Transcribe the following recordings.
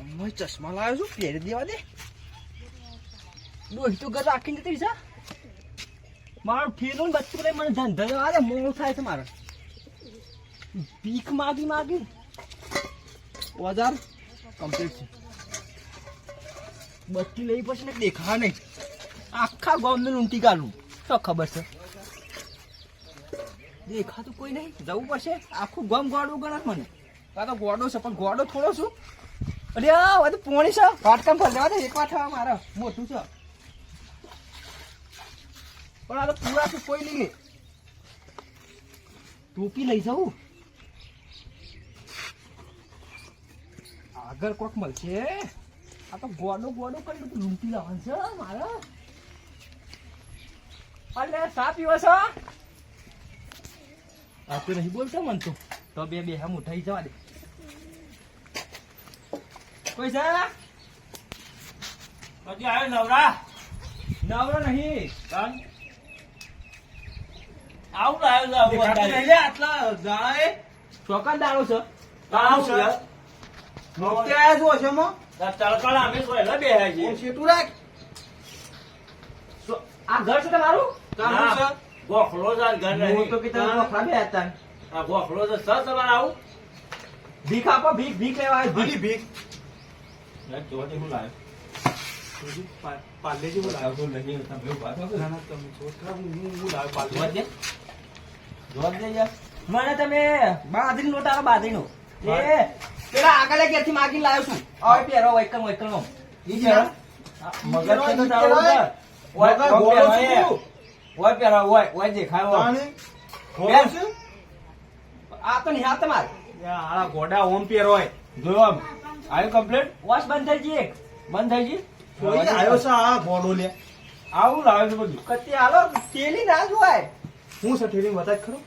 હું ચશ્મા લાવ્યો છું પહેરી દેવા દે. દોહી તો ઘર રાખીને જતી છે મારો ઠેલો ને બચ્ચું લઈ મને ધંધો જવા દે થાય છે મારો. ભીખ માગી માગી. ઓજાર કમ્પ્લીટ છે. બચ્ચી લઈ પછી ને દેખા નહીં. આખા ગામને લૂંટી કાઢું તો ખબર છે? દેખાતું કોઈ નહીં. જવું પડશે. આખું ગામ ગોડું ગણા મને. કાં તો ગોડો છે, પણ ગોડો થોડો છું. અરે આ બધું પોણી છે. વાટકામ ફરી લેવા દે એક વાર થવા મારે. મોટું છે. પણ આ તો પૂરા છે, કોઈ નહીં. ટોપી લઈ જવું આગળ કોક મળશે. આ તો ગોડો ગોડો કરી બધું લૂંટી લાવવાનું છે, મારે. અલે સા પીવો છો? આ તો નહીં બોલતો મન તો. તો બે બે હા ઉઠાઈ જવા દે. છે હજી આવ્યો નવરા? નવરો નહીં. આવું આવ્યો આટલા જાય. ચોકન દાડો છે. આવું છે. નોકરી આયા છો હશોમાં? તાર તડકાના અમે સોયલા બેહ્યા છીએ. ઓમ રાખ. આ ઘર છે તમારું? ગોખલો છે ઘર નહીં. તો કીધું વખરા બે હતા. આ ગોખલો છે. સર તમારે આવું? ભીખ આપો ભીખ ભીખ લેવા ભીખ. ભીખ. ના, જોડે હું લાવ્યો. પાર્લેજી બોલાવો. લાવતો નહીં, તમે ના, ના, તમે છોકરા, હું- હું- હું લાવ્યો પાર્લે. જોવા દે. યાર. મને તમે બાદરી નોટ આલો બાદરી નો એ પેલા આગળ ક્યાંથી માગી લાવ્યો છું હવે પહેરો વૈકલ ઈ પહેરો? મગજ તો તારું છે. ઓય, ઓય પહેરો, દેખાય. આ તો નિહાત તમારે આ ગોડા ઓમ પહેરો હોય જોયો આમ. આવ્યું કમ્પ્લેટ વોશ બંધ થઈ ગઈ? એક બંધ થઈ જઈએ જોઈ આવ્યો છે આ ગોડો લે. આવું લાવે છે બધું. કત્તી આલો થેલી ના જોવાય. હું છે ઠેરી બતાજ ખરો.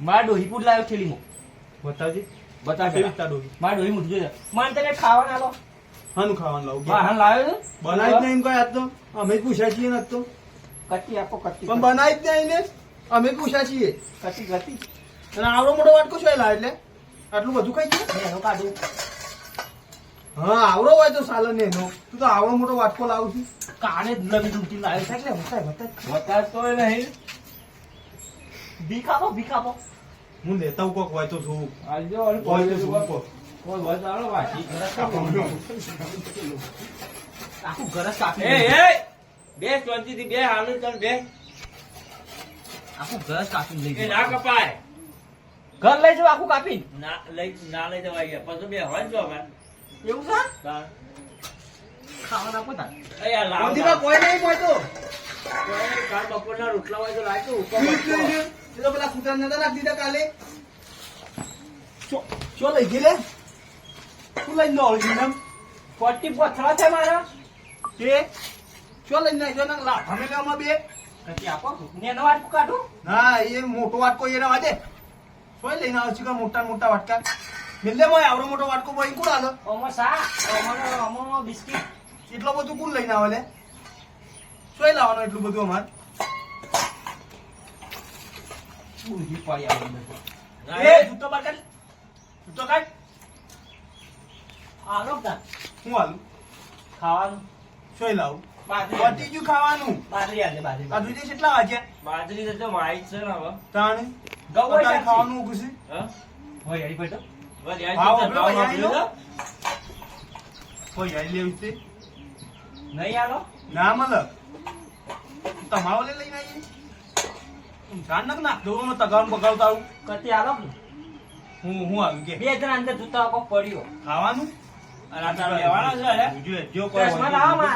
મારા ડોહી પૂટ લાવ્યો થેલીમાં. બતાજી બતા કેવી. રીતના ડોહી? મારા ડોહી મૂકી મને તમે ખાવાના આલો. હાનું ખાવાનું લાવું. બા, હા, લાવ્યો બનાવી જ નહીં કોઈ આજ તો. અમે પૂછ્યા છીએ ને આજ તો. કત્તી આપો કત્તી પણ બનાવી જ નહીં ને. અમે પૂછ્યા છીએ. કત્તી કત્તી અને આવડો મોટો વાટકો શું લાવ એટલે? આટલું બધું ખાઈ ગયું? એનો કાઢું. હા આવડો હોય તો સાલે ને એનો. તું તો આવડો મોટો વાટકો લાવું છું. કાને જ નવી ડૂંટી લાવે છે. એટલે બતાય બતાય બતાવતોય નહીં. ભીખ આપો ભીખ આપો હું લેતા હું કોક હોય તો છું. ઓલું હોય તો છું કોક. કોઈ હોય તો આલો, વાસી આખું ગરસ કાપી એ. એ! બે શાંતિથી બે હાલું ચાલ બે. આખું ગરસ કાપી લઈ ના કપાય. ઘર લઈ જાઓ આખું કાપી ના લઈ ના લઈ જવાય. પછી બે હોય જો અમે એવું છે? તાર. કોઈ નહીં કોઈ કોઈ કાલ બપોરના રોટલા હોય તો. છે, એ તો પેલા કૂતરા નતા રાખી દીધા કાલે. ચો- ચો લઈ ગઈ લે. શું લઈને પથરા છે મારા? ચો નાખ્યો ને અમે બે. કત્તી આપો નેનો વાટકું કાઢું? ના એ મોટો વાટકો એના વાજે સોય લઈને આવે છે મોટા મોટા વાટકા? મિલે મોય આવડો મોટો વાટકો ભાઈ કોણ આલો? ઓમો સા ઓમો ઓમો બિસ્કિટ. એટલો બધું કોણ લઈને આવે લે? સોય લાવવાનો એટલું બધું અમાર? બુજી પાડી આવી બધું. એ! જૂતો બાર કાઢ. જૂતો કાઢ. આલો તાર. હું આલું? ખાવાનું. સોઈ લાવું? બાજરી ગયું ખાવાનું. બાજરી આજે બાજરી આ દૂધી કેટલા વાગ્યા? બાજરી તો વાઈટ છે ને હવે. તાણે? ગૌ હોય અત્યારે સાચી. ખાવાનું ઊભું હા? હોય હરી બેટો યાર, લેવું છે? નહીં આલો? ના તમારો લઈને આવીએ જાણ નક તગાવ આલો? હું હું આવી કે બે જણા અંદર જૂતા પડ્યો. ખાવાનું? અને આ તારા લેવાના છે હે? જો જો કોઈ ચશ્મા હોય લાવો તો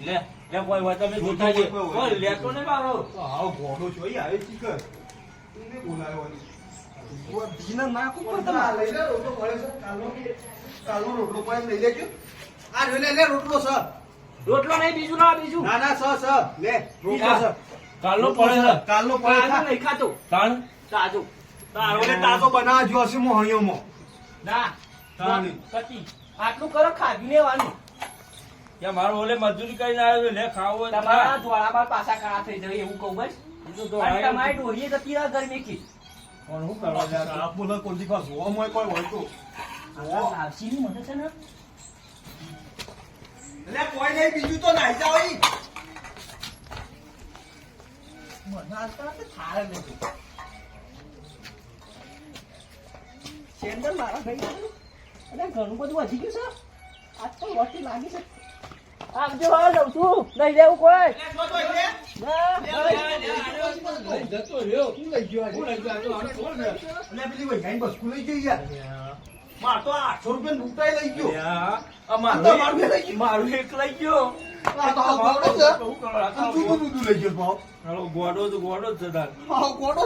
લે લે કોઈ હોય તો અમે કોઈ કોઈ લેતો નહીં મારો આવો ઘોડો છો ઈ આવે છે કર તું બોલાયો જીને નાખું પણ આ લઈ લે રોટલો પડે છે કાલનો કાલનો રોટલો પડે લઈ લેજો આ લે લે રોટલો સ રોટલો નહીં બીજું લાવો બીજું. ના ના સ સ લે રોટલો સ કાલનો પડે છે કાલનો પડે નહીં ખાતું. તાણ? તાજું. તારો ને તાતો બનાવવા હશે મોહણીઓમાં. ના. તાણી. કત્તી આટલું કરો ખાધું લેવાનું કે મારો ઓલે મજૂરી કરીને આવ્યો લે ખાવો તમારા ધોળા બાર પાછા કાળા થઈ જાય એવું કહું બસ. તમારી ડોહીએ જતી ગરમી કી. પણ કરવા જાય? બોલે કોઈ જોવા મળે કોઈ હોય તો. લાવશીની મને છે ને? નહીં બીજું તો નાઈ જાઓ ઈ. મને આજકાલ આપણે થાળે નથી. સેન્ડલ મારા ભાઈ ઘણું બધું વધી ગયું છે. આજ તો વટી લાગી છે. આપજો હા લઉં છું લઈ લેવું કોઈ ના, નહીં. જતો રહ્યો શું લઈ ગયો? હું લઈ ગયો? તો ને. પેલી વૈગાની બસકું લઈ ગઈ યાર. માર તો આઠસો રૂપિયા લૂંટાઈ લઈ ગયો. મારું મારું લઈ ગયું. મારું એક લઈ ગયો તો ગોડો છે. તો તું ગયો ગોડો તો ગોડો જ છે ગોડો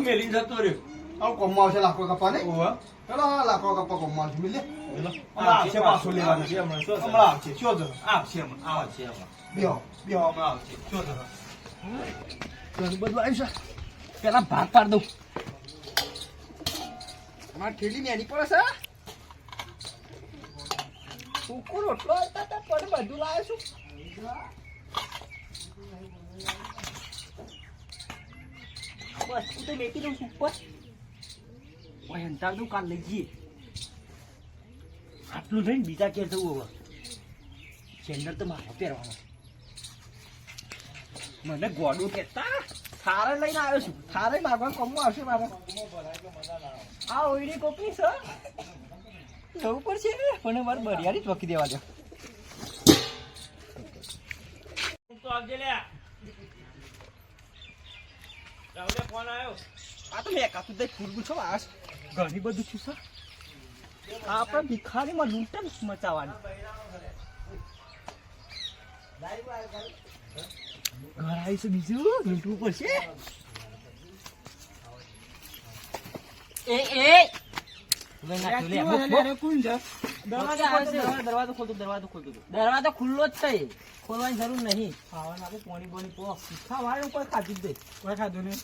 મેલીને જતો રહ્યો. આ કોમમાં આવશે લાકડો કાપવા નહીં? ઓવા. હેલો, આ લાકડો કાપવા કોમમાં મિલે? આવશે પાછો લેવાનો. આવશે હમણાં, શું છે? હમણાં આવશે. શું છે? આવશે હમણાં. આવશે હમણાં. બેહો, બેહો, હમણાં આવશે. શું છે? બધું આવ્યું છે પેલા ભાગ પાડ દઉં મારી ઠેલી નેની પડે છે સૂકો રોટલો હતા ત્યાં પણ બધું લાવે છું બસ હું તો મેકી દઉં છું ઉપર ઓય હંતાર દઉં કાલ લઈ જઈએ આટલું લઈને બીજા ક્યાં જવું હવે. સેન્ડલ તો મારો પહેરવાનો મને ગોડું કહેતા થારે લઈને આવ્યો છું. થારે માગવા કોમમાં આવશે મારે. આ ઓઈડી કોપી સર જવું પડશે પણ મારે બરિયારી જ વકી દેવા દો. તો આવજે લે. રાહુલે ફોન આવ્યો આ તો મેં કાતું દે ફૂલ ગુછો આસ ઘણી બધું છું. સર આપણા ભિખારીમાં લૂંટન મચાવવાની. ઘર આવીશું બીજું? લૂંટવું પડશે? એ એ! દરવાજો ખોલતો, દરવાજો દરવાજો ખુલ્લો જ થઈ ખોલવાની જરૂર નહીં. ખાવાનું આપણે પોણી બોણી પો. ખાવાનું કોઈ ખાધું જ કોઈ ખાધું નહીં?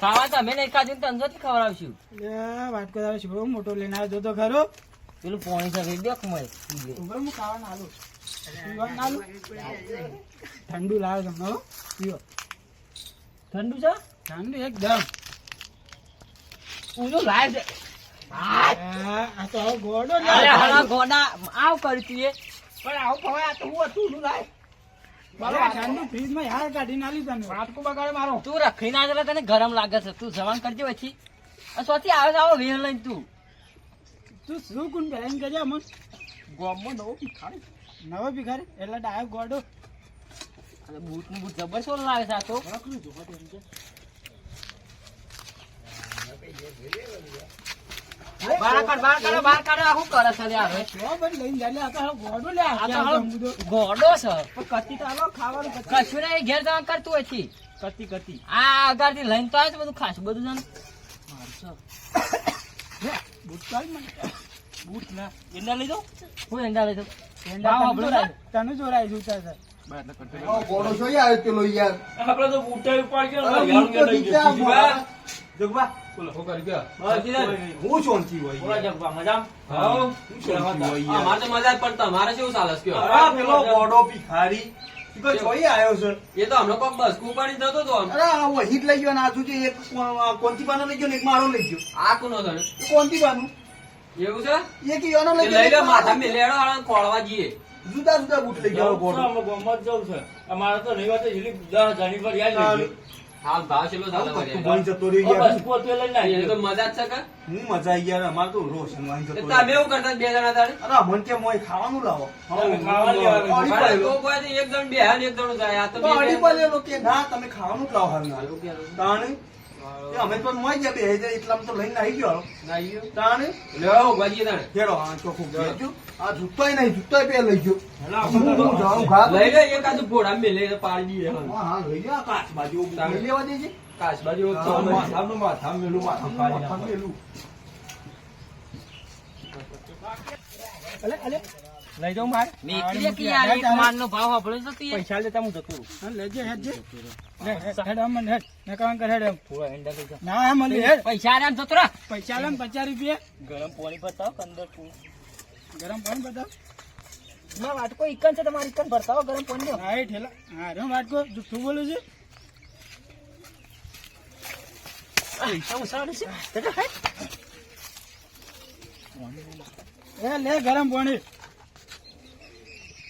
ખાવા તમે નહીં ખાધું તો અંદરથી ખવડાવશું લે, વાટકો તારો શિવો મોટો લઈને આવ્યો તો ખરો. પેલું પોણી છે દેખ મય ઉભર હું ખાવાનું આલું. આલું. ઠંડુ લાવે તમને પીઓ. ઠંડુ છે? ઠંડુ એકદમ. ઊંધું લાય છે. આ તો ગોડો આવ કરી તું પણ આવું ખવાય તો હું હતું ઊંધું લાય આ ઠંડુ ફ્રીજમાં યાર કાઢીને આલ્યું તને. વાટકો બગાડે મારો. તું રખી ના જરા તને ગરમ લાગે છે. તું જવાન કરજે પછી. આ સ્વાથી આવે છે આવો વેર લઈને તું. તું શું કોણ પહેરીને કરજે અમન ગોમમાં નવો ભિખારી. નવો ભિખારી? એટલે ડાયો ગોડો. અરે બૂટનું બૂટ જબર સોલ છે આ તો. કાઢ કાઢો કાઢો? જો ઘેર જવા કરતું છે કતી કતી. આ લઈને તો આવે બધું ખાસ બધું જાણ બૂટ ચાલ બૂટ ના એંડા લઈ હું એંડા લઈ દઉં? તને આપણો જોરાય- તને જોરાય છે પેલો યાર. આપડે તો ગયો. હું શાંતિ હોય મજા પણ તમારે કેવું ચાલે કયો? પેલો ભિખારી. જોઈ આવ્યો એ તો હમણાં કોક બસ કુપાડી જતો તો. અરે વહીટ લઈ ગયો અને આ શું છે એક કોંતીબાનો લઈ ગયો ને એક મારો લઈ ગયો. આ કોનો થયો? કોંતીબાનું એવું છે? એક ઈયોનો એ લઈ ગયો લઈ માથા. મેલેડો ખોળવા જઈએ જુદા જુદા બૂટ લઈ ગયો જવું છે, અમે ગામમાં જ જવું છે. અમારે તો રવિવાર તો એટલી દસ હજારની પર યાદ લઈ ગયો. હાલ ભાવ છેલ્લો જતો પોતે તો મજા જ છે કે? હું મજા આવી ગયા અમારે તો રોશન વાંઈ જતો તમે એવું કરતા બે જણા તારે? અરે મન કે મોય ખાવાનું લાવો. એક જણ બે હાલ એક જણ જાય આ તો તો અડી બે- કે ના તમે ખાવાનું જ લાવો હાલ. તાણે અમે તો મોય બે એટલામાં તો લઈને આવી ગયો. ના ઈયો. તાણે? લ્યો, ઊભા તાણે. હેડો આ ચોખ્ખું ગયો આ જૂતોય નહીં જૂતોય બે લઈ ગયો. હેલા, હું હું જાઉં ઘા તો- લઈ લે પાડી દઈએ હા હા લઈ જા કાચ બાજુ લઈ લેવા દેજે. કાચ બાજુ એક તો હા, અમે- માથાનું માથા મેલું માથા નાખો. મેલું. અલે અલે. લઈ જાઉં માર? નીકળી કે કે યાર એક માલ નો ભાવ આપણો તો તી પૈસા લેતા હું જતો રહું. હા, લેજે હેડ જે લે, હેડ આમ હેડ. ને કામ કર હેડ થોડા એંડા લઈ જા ના અલી હેડ. પૈસા આરામ જતો રહ. પૈસા લે ને પચાસ રૂપિયા. ગરમ પાણી બતાવ અંદર તું ગરમ પાણી બતાવ. ના વાટકો ઇકન છે તમારી ઇકન ભરતાવો ગરમ પાણી હા એ ઠેલા. હા રે વાટકો. જુઠ્ઠું બોલું છે. પૈસા ઉસાડે છે. હે લે ગરમ પાણી.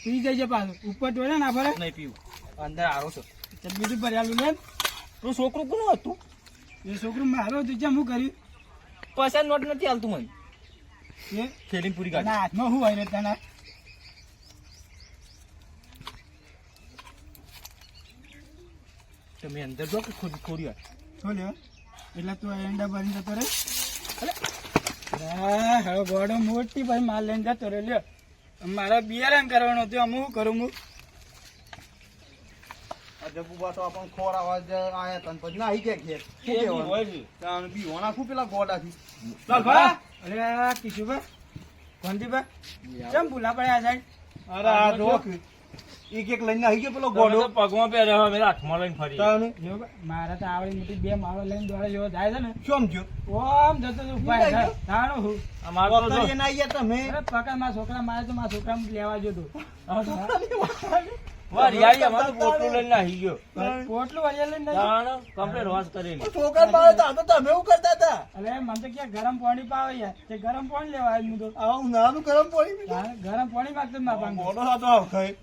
પી જજે પાછું. ઉપર ટોળે ના ભરે નહીં પીવું. અંદર આવો છો. બીજું ભર્યાલું લે. તો છોકરું કોનું હતું? એ છોકરું મારો હતું જ્યાં હું કર્યું? પૈસા નોટ નથી હાલતું મને. એ? ખેલી પૂરી ના કાઢી હાથમાં હું હોય તને? તમે અંદર જો કે ખોરી ખોરી હોય ખોલ્યો એટલે તું એંડા ભરીને જતો હા હવે ગોડો મોટી ભાઈ માલ લઈને જતો રહે લ્યો. મારા બિયારણ કરવાનો હતો શું કરું હું. જગુબા તો આપણને ખોર આવા જ આયા તન પછી ના કે ઘેર શું કહેવાનું? તાણ બી હોના શું પેલા ગોડાથી? ચાલ. અરે કિશુભા કોંતીભા કેમ ભૂલા પડ્યા સાહેબ? અરે આ જો. એક એક લઈને આવી ગયો પેલો ગોડો પગમાં પહેર્યો હવે હાથમાં લઈને ફરી. તાણ. જો મારા તો આવડી મોટી બે માળો લઈને દોડે જો જાય છે ને. શું સમજ્યો? ઓમ જતો તો રહે. તાણું હું. અમારો તો જો. ના આયા તમે. અરે પકા મારા છોકરા મારે તો મારા છોકરા લેવા જો તો. વાર યાર અમાર તો પોટલું લઈને આવી ગયો. પોટલું વળિયા લઈને. તાણ કમ્પ્લેટ વાસ કરેલી છોકરા મારે તો આ તો તમે એવું કરતા હતા. અરે મને તો કે ગરમ પાણી પાવે યાર. તે ગરમ પાણી લેવા આવ્યો હું તો. આવું નાનું ગરમ પાણી ગરમ પાણી માંગતો જ મારા. ગોડો હતો આવ ખાઈ.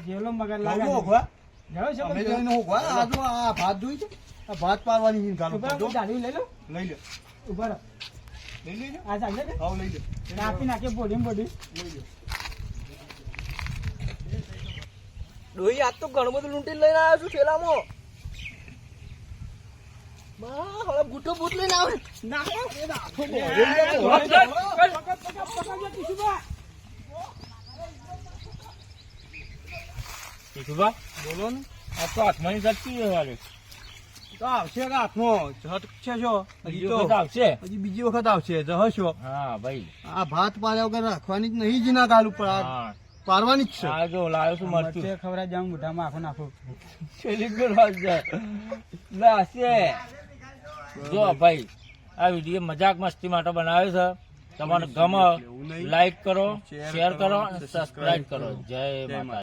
જેવલો મગર લાગે હોગવા જાઓ છે અમે બધું. જઈને આ જો આ ભાત જોઈ છે આ ભાત પારવાની ગાલો લઈ લો લઈ લે ઊભા રહો. લઈ લેજો આ ચાલે છે આવ લઈ લે કાપી નાખીએ બોડી બોડી ડોહી આજ તો ઘણું બધું લૂંટી લઈને આવ્યો છું થેલામાં હવે ગુટો બૂટ લઈને આવે નાખો શીખુભા, બોલો ને. આ તો હાથમાં શક્તિ છે તો આવશે કે હાથમાં? છે જો. હજી બીજી તો આવશે? હજી બીજી વખત આવશે. જહશો હા ભાઈ. આ ભાત પાર્યા વગર રાખવાની જ નહીં જ ના ગાલ ઉપર. પારવાની જ છે. આ જો લાવ્યો છું મરચું. છે ખબર જામ મોઢામાં આખો નાખો. છેલી ગોળ વાગશે. લાશે. જો ભાઈ આ વીડિયો મજાક મસ્તી માટે બનાવ્યો છે. તમારે ગમે લાઈક કરો શેર કરો અને સબસ્ક્રાઈબ કરો. જય માતા